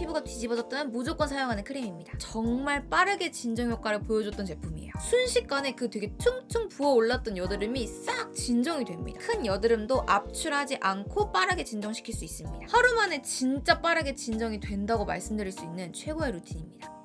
피부가 뒤집어졌다면 무조건 사용하는 크림입니다. 정말 빠르게 진정 효과를 보여줬던 제품이에요. 순식간에 그 되게 퉁퉁 부어올랐던 여드름이 싹 진정이 됩니다. 큰 여드름도 압출하지 않고 빠르게 진정시킬 수 있습니다. 하루 만에 진짜 빠르게 진정이 된다고 말씀드릴 수 있는 최고의 루틴입니다.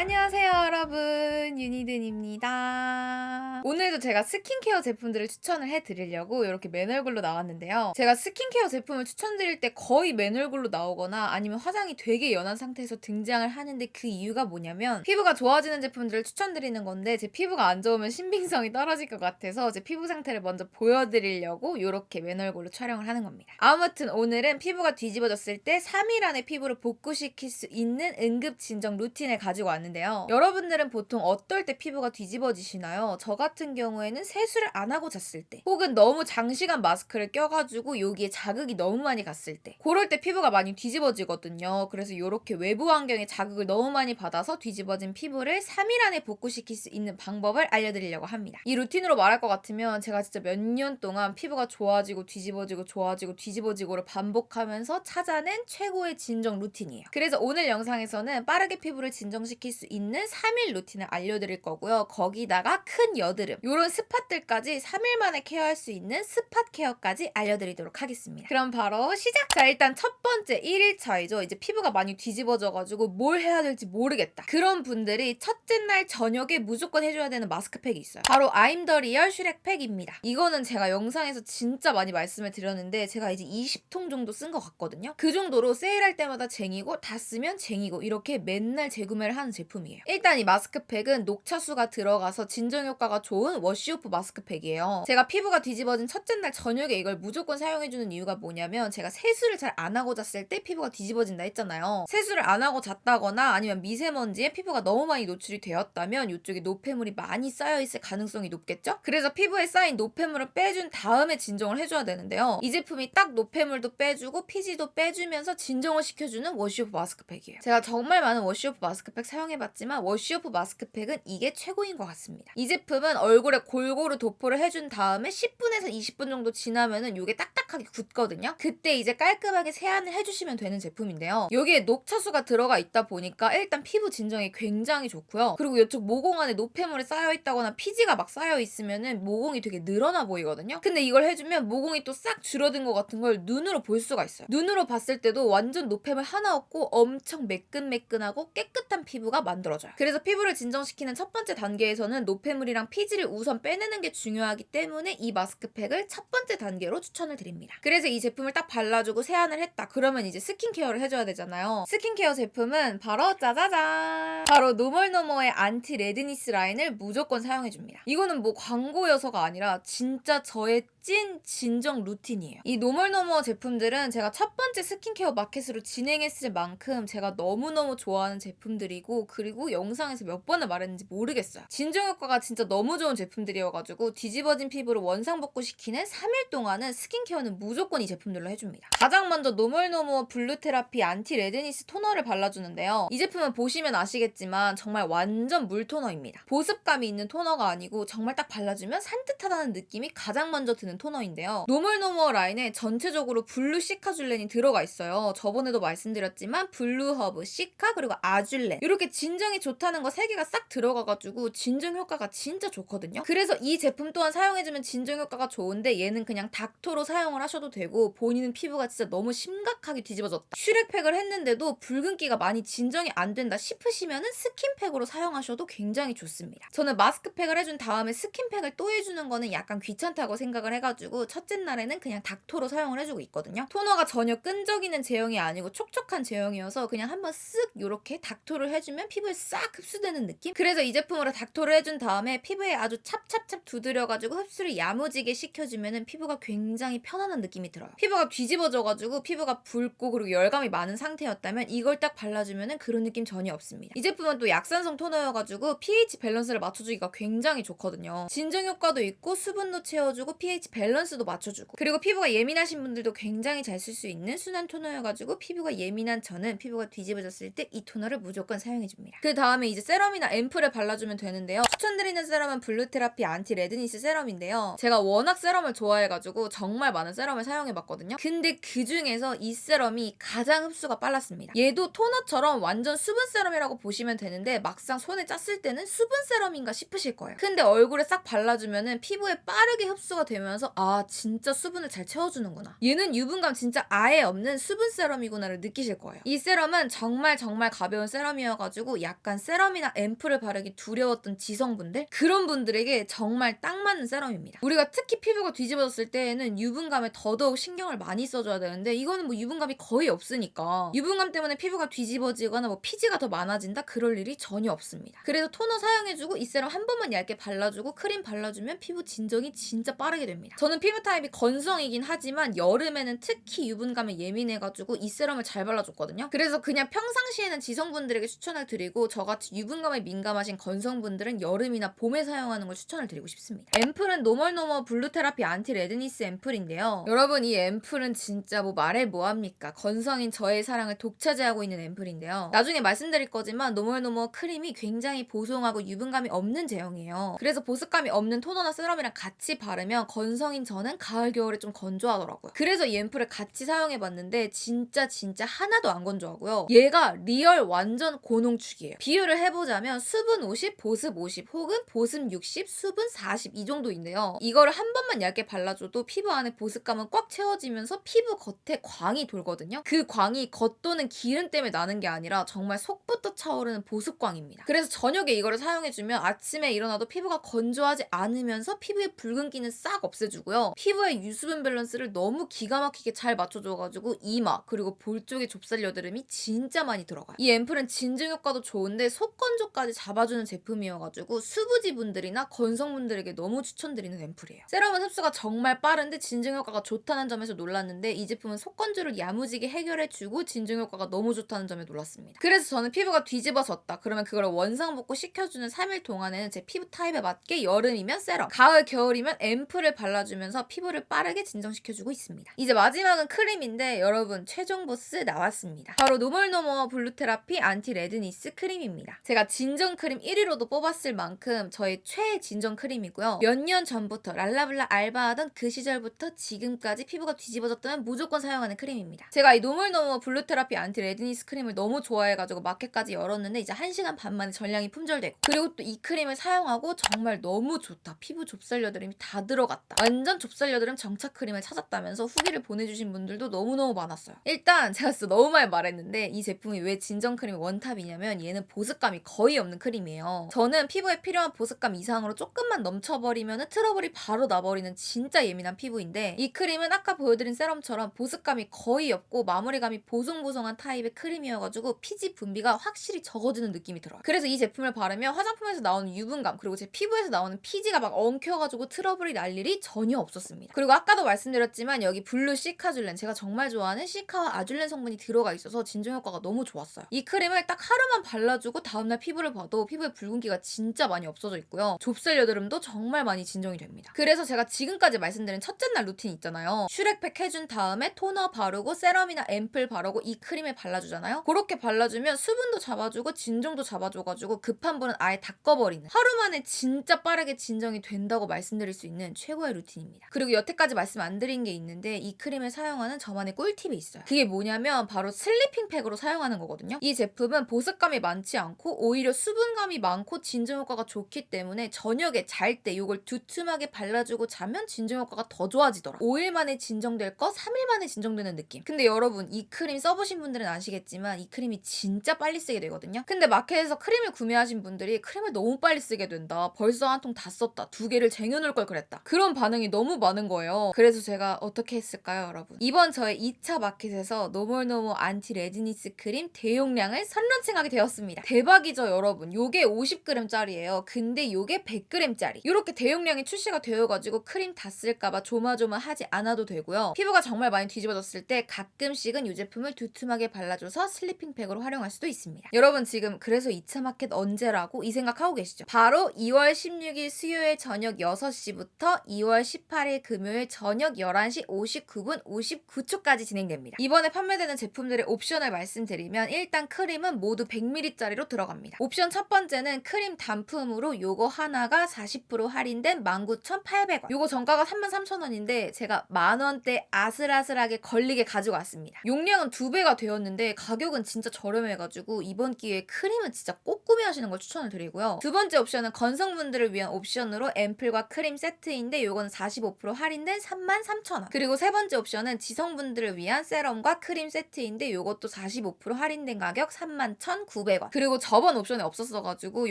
안녕하세요 여러분. 유니든입니다. 오늘도 제가 스킨케어 제품들을 추천을 해드리려고 이렇게 맨 얼굴로 나왔는데요. 제가 스킨케어 제품을 추천드릴 때 거의 맨 얼굴로 나오거나 아니면 화장이 되게 연한 상태에서 등장을 하는데 그 이유가 뭐냐면 피부가 좋아지는 제품들을 추천드리는 건데 제 피부가 안 좋으면 신빙성이 떨어질 것 같아서 제 피부 상태를 먼저 보여드리려고 이렇게 맨 얼굴로 촬영을 하는 겁니다. 아무튼 오늘은 피부가 뒤집어졌을 때 3일 안에 피부를 복구시킬 수 있는 응급 진정 루틴을 가지고 왔는데 요. 여러분들은 보통 어떨 때 피부가 뒤집어지시나요? 저 같은 경우에는 세수를 안 하고 잤을 때 혹은 너무 장시간 마스크를 껴가지고 여기에 자극이 너무 많이 갔을 때 그럴 때 피부가 많이 뒤집어지거든요. 그래서 이렇게 외부 환경에 자극을 너무 많이 받아서 뒤집어진 피부를 3일 안에 복구시킬 수 있는 방법을 알려드리려고 합니다. 이 루틴으로 말할 것 같으면 제가 진짜 몇 년 동안 피부가 좋아지고 뒤집어지고 좋아지고 뒤집어지고를 반복하면서 찾아낸 최고의 진정 루틴이에요. 그래서 오늘 영상에서는 빠르게 피부를 진정시 킬 수 있는 3일 루틴을 알려드릴 거고요. 거기다가 큰 여드름, 요런 스팟들까지 3일 만에 케어할 수 있는 스팟 케어까지 알려드리도록 하겠습니다. 그럼 바로 시작! 자, 일단 첫 번째 1일차이죠. 이제 피부가 많이 뒤집어져가지고 뭘 해야 될지 모르겠다. 그런 분들이 첫째 날 저녁에 무조건 해줘야 되는 마스크팩이 있어요. 바로 아임더 리얼 슈렉팩입니다. 이거는 제가 영상에서 진짜 많이 말씀을 드렸는데 제가 이제 20통 정도 쓴 것 같거든요. 그 정도로 세일할 때마다 쟁이고 다 쓰면 쟁이고 이렇게 맨날 재구매를 하는 제품이에요. 일단 이 마스크팩은 녹차수가 들어가서 진정 효과가 좋은 워시오프 마스크팩이에요. 제가 피부가 뒤집어진 첫째 날 저녁에 이걸 무조건 사용해주는 이유가 뭐냐면 제가 세수를 잘 안 하고 잤을 때 피부가 뒤집어진다 했잖아요. 세수를 안 하고 잤다거나 아니면 미세먼지에 피부가 너무 많이 노출이 되었다면 이쪽에 노폐물이 많이 쌓여있을 가능성이 높겠죠? 그래서 피부에 쌓인 노폐물을 빼준 다음에 진정을 해줘야 되는데요. 이 제품이 딱 노폐물도 빼주고 피지도 빼주면서 진정을 시켜주는 워시오프 마스크팩이에요. 제가 정말 많은 워시오프 마스크팩 사용 해봤지만 워시오프 마스크팩은 이게 최고인 것 같습니다. 이 제품은 얼굴에 골고루 도포를 해준 다음에 10분에서 20분 정도 지나면은 이게 딱딱하게 굳거든요. 그때 이제 깔끔하게 세안을 해주시면 되는 제품인데요. 여기에 녹차수가 들어가 있다 보니까 일단 피부 진정이 굉장히 좋고요. 그리고 이쪽 모공 안에 노폐물이 쌓여 있다거나 피지가 막 쌓여 있으면은 모공이 되게 늘어나 보이거든요. 근데 이걸 해주면 모공이 또 싹 줄어든 것 같은 걸 눈으로 볼 수가 있어요. 눈으로 봤을 때도 완전 노폐물 하나 없고 엄청 매끈매끈하고 깨끗한 피부가 만들어져요. 그래서 피부를 진정시키는 첫 번째 단계에서는 노폐물이랑 피지를 우선 빼내는 게 중요하기 때문에 이 마스크팩을 첫 번째 단계로 추천을 드립니다. 그래서 이 제품을 딱 발라주고 세안을 했다. 그러면 이제 스킨케어를 해줘야 되잖아요. 스킨케어 제품은 바로 짜자잔! 바로 노멀노머의 안티 레드니스 라인을 무조건 사용해줍니다. 이거는 뭐 광고여서가 아니라 진짜 저의 찐 진정 루틴이에요. 이 노멀노머 제품들은 제가 첫 번째 스킨케어 마켓으로 진행했을 만큼 제가 너무너무 좋아하는 제품들이고 그리고 영상에서 몇 번을 말했는지 모르겠어요. 진정 효과가 진짜 너무 좋은 제품들이어가지고 뒤집어진 피부를 원상복구시키는 3일 동안은 스킨케어는 무조건 이 제품들로 해줍니다. 가장 먼저 노멀노머 블루테라피 안티 레드니스 토너를 발라주는데요. 이 제품은 보시면 아시겠지만 정말 완전 물 토너입니다. 보습감이 있는 토너가 아니고 정말 딱 발라주면 산뜻하다는 느낌이 가장 먼저 드는 토너인데요. 노멀노머 라인에 전체적으로 블루 시카줄렌이 들어가 있어요. 저번에도 말씀드렸지만 블루 허브, 시카 그리고 아줄렌 이렇게 진정이 좋다는 거 세 개가 싹 들어가가지고 진정 효과가 진짜 좋거든요. 그래서 이 제품 또한 사용해주면 진정 효과가 좋은데 얘는 그냥 닥터로 사용을 하셔도 되고 본인은 피부가 진짜 너무 심각하게 뒤집어졌다. 슈렉팩을 했는데도 붉은기가 많이 진정이 안 된다 싶으시면은 스킨팩으로 사용하셔도 굉장히 좋습니다. 저는 마스크팩을 해준 다음에 스킨팩을 또 해주는 거는 약간 귀찮다고 생각을 해가 지고 첫째 날에는 그냥 닥터로 사용을 해주고 있거든요. 토너가 전혀 끈적이는 제형이 아니고 촉촉한 제형이어서 그냥 한번 쓱 이렇게 닥터를 해주면 피부에 싹 흡수되는 느낌? 그래서 이 제품으로 닥터를 해준 다음에 피부에 아주 찹찹찹 두드려가지고 흡수를 야무지게 시켜주면은 피부가 굉장히 편안한 느낌이 들어요. 피부가 뒤집어져가지고 피부가 붉고 그리고 열감이 많은 상태였다면 이걸 딱 발라주면은 그런 느낌 전혀 없습니다. 이 제품은 또 약산성 토너여가지고 pH 밸런스를 맞춰주기가 굉장히 좋거든요. 진정 효과도 있고 수분도 채워주고 pH pH 밸런스도 맞춰주고 그리고 피부가 예민하신 분들도 굉장히 잘 쓸 수 있는 순한 토너여가지고 피부가 예민한 저는 피부가 뒤집어졌을 때 이 토너를 무조건 사용해줍니다. 그 다음에 이제 세럼이나 앰플을 발라주면 되는데요. 추천드리는 세럼은 블루테라피 안티 레드니스 세럼인데요. 제가 워낙 세럼을 좋아해가지고 정말 많은 세럼을 사용해봤거든요. 근데 그 중에서 이 세럼이 가장 흡수가 빨랐습니다. 얘도 토너처럼 완전 수분 세럼이라고 보시면 되는데 막상 손에 짰을 때는 수분 세럼인가 싶으실 거예요. 근데 얼굴에 싹 발라주면은 피부에 빠르게 흡수가 되면서 아 진짜 수분을 잘 채워주는구나. 얘는 유분감 진짜 아예 없는 수분 세럼이구나를 느끼실 거예요. 이 세럼은 정말 정말 가벼운 세럼이어가지고 약간 세럼이나 앰플을 바르기 두려웠던 지성분들 그런 분들에게 정말 딱 맞는 세럼입니다. 우리가 특히 피부가 뒤집어졌을 때에는 유분감에 더더욱 신경을 많이 써줘야 되는데 이거는 뭐 유분감이 거의 없으니까 유분감 때문에 피부가 뒤집어지거나 뭐 피지가 더 많아진다 그럴 일이 전혀 없습니다. 그래서 토너 사용해주고 이 세럼 한 번만 얇게 발라주고 크림 발라주면 피부 진정이 진짜 빠르게 됩니다. 저는 피부 타입이 건성이긴 하지만 여름에는 특히 유분감에 예민해가지고 이 세럼을 잘 발라줬거든요. 그래서 그냥 평상시에는 지성분들에게 추천을 드리고 저같이 유분감에 민감하신 건성분들은 여름이나 봄에 사용하는 걸 추천을 드리고 싶습니다. 앰플은 노멀노멀 블루테라피 안티 레드니스 앰플인데요. 여러분 이 앰플은 진짜 뭐 말해 뭐합니까? 건성인 저의 사랑을 독차지하고 있는 앰플인데요. 나중에 말씀드릴 거지만 노멀노멀 크림이 굉장히 보송하고 유분감이 없는 제형이에요. 그래서 보습감이 없는 토너나 세럼이랑 같이 바르면 건성 인 저는 가을 겨울에 좀 건조하더라고요. 그래서 이 앰플을 같이 사용해봤는데 진짜 진짜 하나도 안 건조하고요. 얘가 리얼 완전 고농축이에요. 비율을 해보자면 수분 50, 보습 50 혹은 보습 60, 수분 40 이 정도인데요. 이거를 한 번만 얇게 발라줘도 피부 안에 보습감은 꽉 채워지면서 피부 겉에 광이 돌거든요. 그 광이 겉 도는 기름 때문에 나는 게 아니라 정말 속부터 차오르는 보습광입니다. 그래서 저녁에 이거를 사용해주면 아침에 일어나도 피부가 건조하지 않으면서 피부의 붉은기는 싹 없애 주고요. 피부의 유수분 밸런스를 너무 기가 막히게 잘 맞춰줘가지고 이마 그리고 볼 쪽의 좁쌀 여드름이 진짜 많이 들어가요. 이 앰플은 진정 효과도 좋은데 속건조까지 잡아주는 제품이어가지고 수부지 분들이나 건성분들에게 너무 추천드리는 앰플이에요. 세럼은 흡수가 정말 빠른데 진정 효과가 좋다는 점에서 놀랐는데 이 제품은 속건조를 야무지게 해결해주고 진정 효과가 너무 좋다는 점에 놀랐습니다. 그래서 저는 피부가 뒤집어졌다. 그러면 그걸 원상복구 시켜주는 3일 동안에는 제 피부 타입에 맞게 여름이면 세럼, 가을, 겨울이면 앰플을 발라 주면서 피부를 빠르게 진정시켜주고 있습니다. 이제 마지막은 크림인데 여러분 최종 보스 나왔습니다. 바로 노멀노멀 블루테라피 안티 레드니스 크림입니다. 제가 진정 크림 1위로도 뽑았을 만큼 저의 최애 진정 크림이고요. 몇 년 전부터 랄라블라 알바하던 그 시절부터 지금까지 피부가 뒤집어졌다면 무조건 사용하는 크림입니다. 제가 이 노멀노멀 블루테라피 안티 레드니스 크림을 너무 좋아해가지고 마켓까지 열었는데 이제 1시간 반 만에 전량이 품절되고 그리고 또 이 크림을 사용하고 정말 너무 좋다. 피부 좁쌀 여드름이 다 들어갔다. 완전 좁쌀 여드름 정착 크림을 찾았다면서 후기를 보내주신 분들도 너무너무 많았어요. 일단 제가 진짜 너무 많이 말했는데 이 제품이 왜 진정 크림이 원탑이냐면 얘는 보습감이 거의 없는 크림이에요. 저는 피부에 필요한 보습감 이상으로 조금만 넘쳐버리면 트러블이 바로 나버리는 진짜 예민한 피부인데 이 크림은 아까 보여드린 세럼처럼 보습감이 거의 없고 마무리감이 보송보송한 타입의 크림이어가지고 피지 분비가 확실히 적어지는 느낌이 들어요. 그래서 이 제품을 바르면 화장품에서 나오는 유분감 그리고 제 피부에서 나오는 피지가 막 엉켜가지고 트러블이 날 일이 전혀 없었습니다. 그리고 아까도 말씀드렸지만 여기 블루 시카줄렌 제가 정말 좋아하는 시카와 아줄렌 성분이 들어가 있어서 진정 효과가 너무 좋았어요. 이 크림을 딱 하루만 발라주고 다음날 피부를 봐도 피부에 붉은기가 진짜 많이 없어져 있고요. 좁쌀 여드름도 정말 많이 진정이 됩니다. 그래서 제가 지금까지 말씀드린 첫째 날 루틴 있잖아요. 슈렉팩 해준 다음에 토너 바르고 세럼이나 앰플 바르고 이 크림을 발라주잖아요. 그렇게 발라주면 수분도 잡아주고 진정도 잡아줘가지고 급한 분은 아예 닦아버리는 하루 만에 진짜 빠르게 진정이 된다고 말씀드릴 수 있는 최고의 루틴입니다. 그리고 여태까지 말씀 안 드린 게 있는데 이 크림을 사용하는 저만의 꿀팁이 있어요. 그게 뭐냐면 바로 슬리핑 팩으로 사용하는 거거든요. 이 제품은 보습감이 많지 않고 오히려 수분감이 많고 진정 효과가 좋기 때문에 저녁에 잘 때 이걸 두툼하게 발라주고 자면 진정 효과가 더 좋아지더라. 5일 만에 진정될 거 3일 만에 진정되는 느낌. 근데 여러분 이 크림 써보신 분들은 아시겠지만 이 크림이 진짜 빨리 쓰게 되거든요. 근데 마켓에서 크림을 구매하신 분들이 크림을 너무 빨리 쓰게 된다. 벌써 한 통 다 썼다. 두 개를 쟁여놓을 걸 그랬다. 그런 반 응이 너무 많은 거예요. 그래서 제가 어떻게 했을까요, 여러분? 이번 저의 2차 마켓에서 노멀노멀 안티 레드니스 크림 대용량을 선런칭하게 되었습니다. 대박이죠, 여러분. 요게 50g짜리예요. 근데 요게 100g짜리. 이렇게 대용량이 출시가 되어가지고 크림 다 쓸까봐 조마조마하지 않아도 되고요. 피부가 정말 많이 뒤집어졌을 때 가끔씩은 이 제품을 두툼하게 발라줘서 슬리핑 팩으로 활용할 수도 있습니다. 여러분 지금 그래서 2차 마켓 언제라고 이 생각하고 계시죠? 바로 2월 16일 수요일 저녁 6시부터 2월 2월 18일 금요일 저녁 11시 59분 59초까지 진행됩니다. 이번에 판매되는 제품들의 옵션을 말씀드리면 일단 크림은 모두 100ml짜리로 들어갑니다. 옵션 첫 번째는 크림 단품으로 요거 하나가 40% 할인된 19,800원. 요거 정가가 33,000원인데 제가 만원대 아슬아슬하게 걸리게 가지고 왔습니다. 용량은 두 배가 되었는데 가격은 진짜 저렴해가지고 이번 기회에 크림은 진짜 꼭 구매하시는 걸 추천을 드리고요. 두 번째 옵션은 건성분들을 위한 옵션으로 앰플과 크림 세트인데 요거는 45% 할인된 33,000원. 그리고 세 번째 옵션은 지성분들을 위한 세럼과 크림 세트인데 요것도 45% 할인된 가격 31,900원. 그리고 저번 옵션에 없었어가지고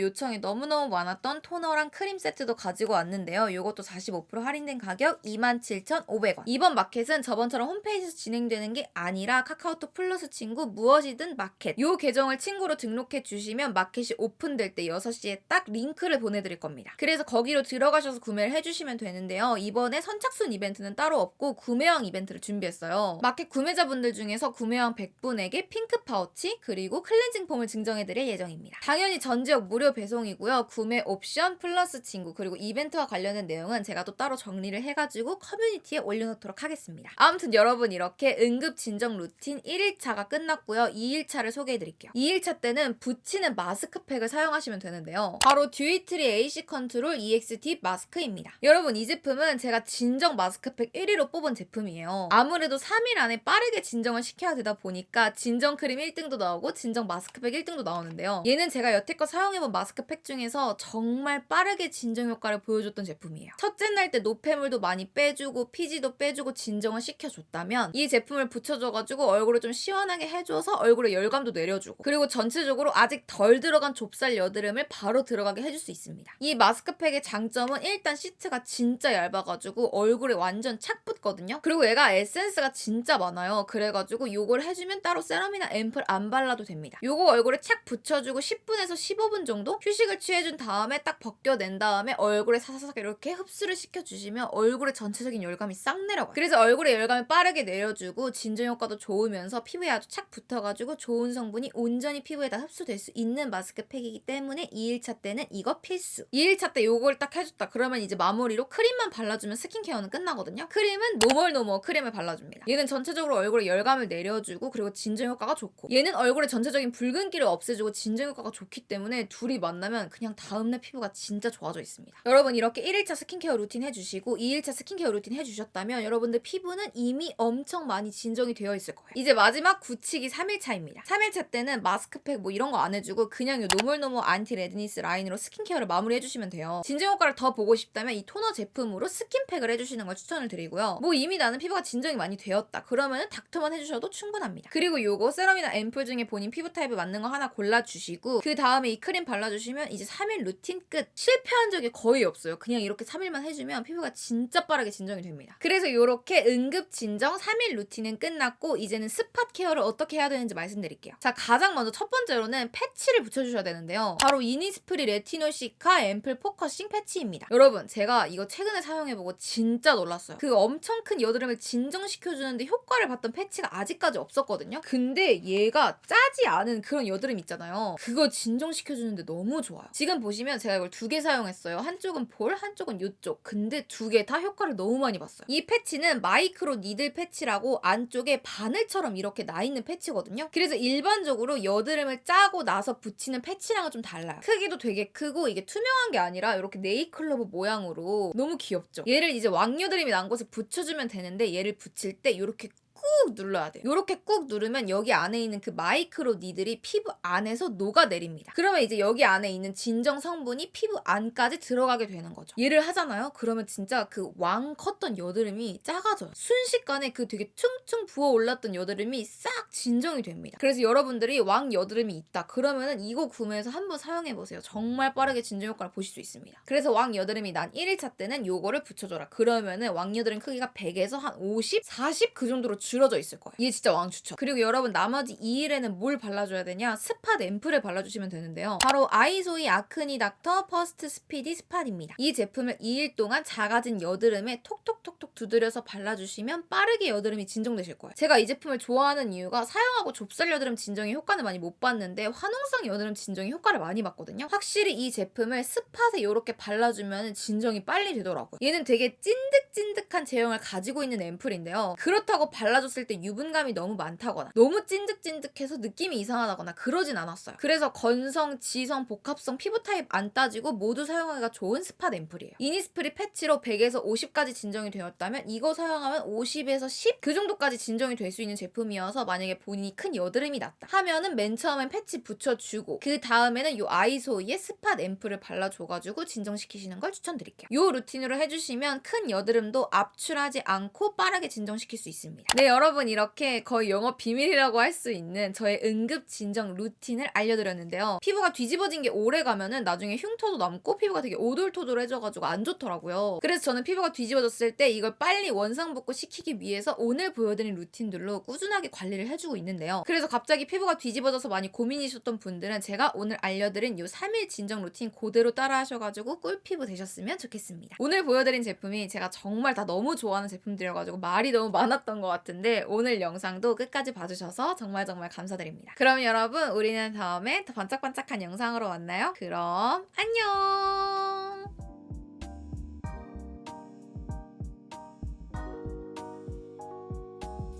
요청이 너무너무 많았던 토너랑 크림 세트도 가지고 왔는데요. 요것도 45% 할인된 가격 27,500원. 이번 마켓은 저번처럼 홈페이지에서 진행되는 게 아니라 카카오톡 플러스 친구 무엇이든 마켓. 요 계정을 친구로 등록해 주시면 마켓이 오픈될 때 6시에 딱 링크를 보내드릴 겁니다. 그래서 거기로 들어가셔서 구매를 해주시면 되는데요. 이번에 선착순 이벤트는 따로 없고 구매왕 이벤트를 준비했어요. 마켓 구매자분들 중에서 구매왕 100분에게 핑크 파우치 그리고 클렌징 폼을 증정해드릴 예정입니다. 당연히 전 지역 무료 배송이고요. 구매 옵션 플러스 친구 그리고 이벤트와 관련된 내용은 제가 또 따로 정리를 해가지고 커뮤니티에 올려놓도록 하겠습니다. 아무튼 여러분 이렇게 응급 진정 루틴 1일차가 끝났고요. 2일차를 소개해드릴게요. 2일차 때는 붙이는 마스크팩을 사용하시면 되는데요. 바로 듀이트리 AC 컨트롤 EX 딥 마스크입니다. 여러분 이 제품 은 제가 진정 마스크팩 1위로 뽑은 제품이에요. 아무래도 3일 안에 빠르게 진정을 시켜야 되다 보니까 진정 크림 1등도 나오고 진정 마스크팩 1등도 나오는데요. 얘는 제가 여태껏 사용해본 마스크팩 중에서 정말 빠르게 진정 효과를 보여줬던 제품이에요. 첫째 날 때 노폐물도 많이 빼주고 피지도 빼주고 진정을 시켜줬다면 이 제품을 붙여줘가지고 얼굴을 좀 시원하게 해줘서 얼굴에 열감도 내려주고 그리고 전체적으로 아직 덜 들어간 좁쌀 여드름을 바로 들어가게 해줄 수 있습니다. 이 마스크팩의 장점은 일단 시트가 진짜 얇아 가지고 얼굴에 완전 착 붙거든요. 그리고 얘가 에센스가 진짜 많아요. 그래가지고 요걸 해주면 따로 세럼이나 앰플 안 발라도 됩니다. 요거 얼굴에 착 붙여주고 10분에서 15분 정도 휴식을 취해준 다음에 딱 벗겨낸 다음에 얼굴에 사사삭 이렇게 흡수를 시켜주시면 얼굴에 전체적인 열감이 싹 내려가요. 그래서 얼굴에 열감이 빠르게 내려주고 진정 효과도 좋으면서 피부에 아주 착 붙어가지고 좋은 성분이 온전히 피부에 다 흡수될 수 있는 마스크팩이기 때문에 2일차 때는 이거 필수. 2일차 때 요걸 딱 해줬다. 그러면 이제 마무리로 크림만 발라주면 스킨케어는 끝나거든요. 크림은 노멀노멀 크림을 발라줍니다. 얘는 전체적으로 얼굴에 열감을 내려주고 그리고 진정 효과가 좋고 얘는 얼굴에 전체적인 붉은기를 없애주고 진정 효과가 좋기 때문에 둘이 만나면 그냥 다음날 피부가 진짜 좋아져 있습니다. 여러분 이렇게 1일차 스킨케어 루틴 해주시고 2일차 스킨케어 루틴 해주셨다면 여러분들 피부는 이미 엄청 많이 진정이 되어 있을 거예요. 이제 마지막 굳히기 3일차입니다. 3일차 때는 마스크팩 뭐 이런 거 안 해주고 그냥 이 노멀노멀 안티 레드니스 라인으로 스킨케어를 마무리 해주시면 돼요. 진정 효과를 더 보고 싶다면 이 토너 제품으로 스킨팩을 해주시는 걸 추천을 드리고요. 뭐 이미 나는 피부가 진정이 많이 되었다. 그러면은 닥터만 해주셔도 충분합니다. 그리고 요거 세럼이나 앰플 중에 본인 피부 타입에 맞는 거 하나 골라주시고 그 다음에 이 크림 발라주시면 이제 3일 루틴 끝. 실패한 적이 거의 없어요. 그냥 이렇게 3일만 해주면 피부가 진짜 빠르게 진정이 됩니다. 그래서 요렇게 응급 진정 3일 루틴은 끝났고 이제는 스팟 케어를 어떻게 해야 되는지 말씀드릴게요. 자 가장 먼저 첫 번째로는 패치를 붙여주셔야 되는데요. 바로 이니스프리 레티놀 시카 앰플 포커싱 패치입니다. 여러분 제가 이거 최근에 사용해보고 진짜 놀랐어요. 그 엄청 큰 여드름을 진정시켜주는데 효과를 봤던 패치가 아직까지 없었거든요. 근데 얘가 짜지 않은 그런 여드름 있잖아요. 그거 진정시켜주는데 너무 좋아요. 지금 보시면 제가 이걸 두 개 사용했어요. 한쪽은 볼, 한쪽은 이쪽. 근데 두 개 다 효과를 너무 많이 봤어요. 이 패치는 마이크로 니들 패치라고 안쪽에 바늘처럼 이렇게 나 있는 패치거든요. 그래서 일반적으로 여드름을 짜고 나서 붙이는 패치랑은 좀 달라요. 크기도 되게 크고 이게 투명한 게 아니라 이렇게 네이클로버 모양으로 너무 귀 엽죠. 얘를 이제 왕여드름이 난 곳에 붙여주면 되는데 얘를 붙일 때 이렇게 꾹 눌러야 돼요. 이렇게 꾹 누르면 여기 안에 있는 그 마이크로 니들이 피부 안에서 녹아내립니다. 그러면 이제 여기 안에 있는 진정 성분이 피부 안까지 들어가게 되는 거죠. 얘를 하잖아요. 그러면 진짜 그 왕 컸던 여드름이 작아져요. 순식간에 그 되게 퉁퉁 부어 올랐던 여드름이 싹 진정이 됩니다. 그래서 여러분들이 왕 여드름이 있다. 그러면은 이거 구매해서 한번 사용해 보세요. 정말 빠르게 진정 효과를 보실 수 있습니다. 그래서 왕 여드름이 난 1일차 때는 요거를 붙여줘라. 그러면은 왕 여드름 크기가 100에서 한 50, 40 그 정도로 줄 들어져 있을 거예요. 이게 진짜 왕 추천. 그리고 여러분 나머지 2일에는 뭘 발라줘야 되냐? 스팟 앰플을 발라주시면 되는데요. 바로 아이소이 아크니 닥터 퍼스트 스피디 스팟입니다. 이 제품을 2일 동안 작아진 여드름에 톡톡톡톡 두드려서 발라주시면 빠르게 여드름이 진정되실 거예요. 제가 이 제품을 좋아하는 이유가 사용하고 좁쌀 여드름 진정에 효과는 많이 못 봤는데 화농성 여드름 진정에 효과를 많이 봤거든요. 확실히 이 제품을 스팟에 이렇게 발라주면 진정이 빨리 되더라고요. 얘는 되게 찐득찐득한 제형을 가지고 있는 앰플인데요. 그렇다고 발라줬을 때 유분감이 너무 많다거나 너무 찐득찐득해서 느낌이 이상하다거나 그러진 않았어요. 그래서 건성, 지성, 복합성 피부 타입 안 따지고 모두 사용하기가 좋은 스팟 앰플이에요. 이니스프리 패치로 100에서 50까지 진정이 되었다면 이거 사용하면 50에서 10 그 정도까지 진정이 될 수 있는 제품이어서 만약에 본인이 큰 여드름이 났다 하면은 맨 처음엔 패치 붙여주고 그 다음에는 요 아이소이의 스팟 앰플을 발라줘가지고 진정시키시는 걸 추천드릴게요. 요 루틴으로 해주시면 큰 여드름도 압출하지 않고 빠르게 진정시킬 수 있습니다. 네 여러분 이렇게 거의 영업 비밀이라고 할 수 있는 저의 응급 진정 루틴을 알려드렸는데요. 피부가 뒤집어진 게 오래 가면은 나중에 흉터도 남고 피부가 되게 오돌토돌해져가지고 안 좋더라고요. 그래서 저는 피부가 뒤집어졌을 때 이걸 빨리 원상복구 시키기 위해서 오늘 보여드린 루틴들로 꾸준하게 관리를 해주 고 있는데요. 그래서 갑자기 피부가 뒤집어져서 많이 고민이셨던 분들은 제가 오늘 알려드린 요 3일 진정 루틴 그대로 따라 하셔가지고 꿀피부 되셨으면 좋겠습니다. 오늘 보여드린 제품이 제가 정말 다 너무 좋아하는 제품들이어가지고 말이 너무 많았던 것 같은데 오늘 영상도 끝까지 봐주셔서 정말 정말 감사드립니다. 그럼 여러분 우리는 다음에 더 반짝반짝한 영상으로 만나요. 그럼 안녕!